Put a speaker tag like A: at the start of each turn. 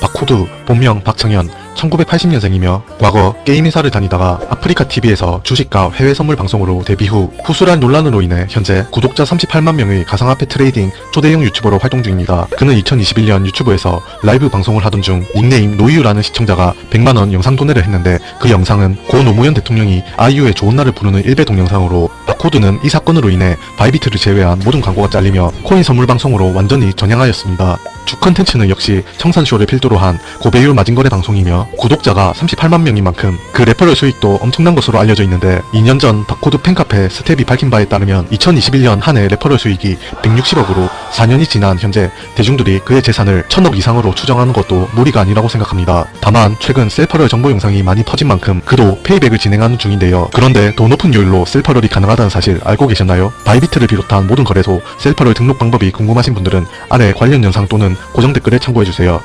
A: 바코드, 본명 박창현, 1980년생이며 과거 게임 회사를 다니다가 아프리카 TV에서 주식과 해외 선물 방송으로 데뷔 후 후술한 논란으로 인해 현재 구독자 38만 명의 가상화폐 트레이딩 초대형 유튜버로 활동 중입니다. 그는 2021년 유튜브에서 라이브 방송을 하던 중 닉네임 노이유라는 시청자가 100만원 영상 도내를 했는데 그 영상은 고 노무현 대통령이 아이유의 좋은 날을 부르는 일배 동영상으로 바코드는 이 사건으로 인해 바이비트를 제외한 모든 광고가 잘리며 코인 선물 방송으로 완전히 전향하였습니다. 주 컨텐츠는 역시 청산쇼를 필두로 한 고배율 마진거래 방송이며 구독자가 38만 명인 만큼 그 레퍼럴 수익도 엄청난 것으로 알려져 있는데 2년 전 바코드 팬카페 스텝이 밝힌 바에 따르면 2021년 한 해 레퍼럴 수익이 160억으로 4년이 지난 현재 대중들이 그의 재산을 1000억 이상으로 추정하는 것도 무리가 아니라고 생각합니다. 다만 최근 셀퍼럴 정보 영상이 많이 퍼진 만큼 그도 페이백을 진행하는 중인데요. 그런데 더 높은 요율로 셀퍼럴이 가능하다는 사실 알고 계셨나요? 바이비트를 비롯한 모든 거래소 셀퍼럴 등록 방법이 궁금하신 분들은 아래 관련 영상 또는 고정 댓글에 참고해주세요.